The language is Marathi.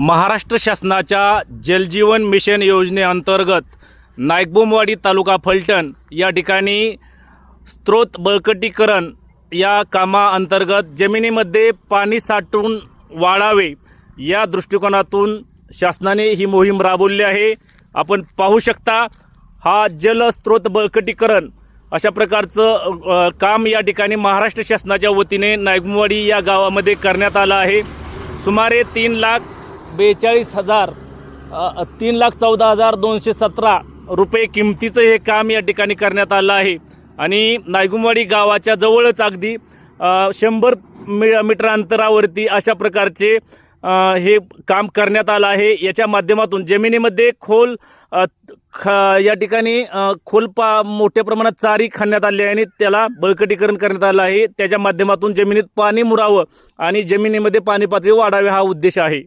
महाराष्ट्र शासनाच्या जलजीवन मिशन योजनेअंतर्गत नायकबोमवाडी तालुका फलटण या ठिकाणी स्त्रोत बळकटीकरण या कामाअंतर्गत जमिनीमध्ये पाणी साठवून वाढावे या दृष्टिकोनातून शासनाने ही मोहीम राबवली आहे. आपण पाहू शकता हा जलस्रोत बळकटीकरण अशा प्रकारचं काम या ठिकाणी महाराष्ट्र शासनाच्या वतीने नायकबोमवाडी या गावामध्ये करण्यात आलं आहे. सुमारे तीन लाख बेचाळीस हजार तीन लाख चौदा हजार दोनशे सतरा रुपये किमतीचं हे काम या ठिकाणी करण्यात आलं आहे. आणि नायगुमवाडी गावाच्या जवळच अगदी शंभर मी मीटर अंतरावरती अशा प्रकारचे हे काम करण्यात आलं आहे. याच्या माध्यमातून जमिनीमध्ये खोल ख या ठिकाणी खोल पा मोठ्या प्रमाणात चारी खाण्यात आली आहे आणि त्याला बळकटीकरण करण्यात आलं आहे. त्याच्या माध्यमातून जमिनीत पाणी मुरावं आणि जमिनीमध्ये पाणी पातळी वाढावी हा उद्देश आहे.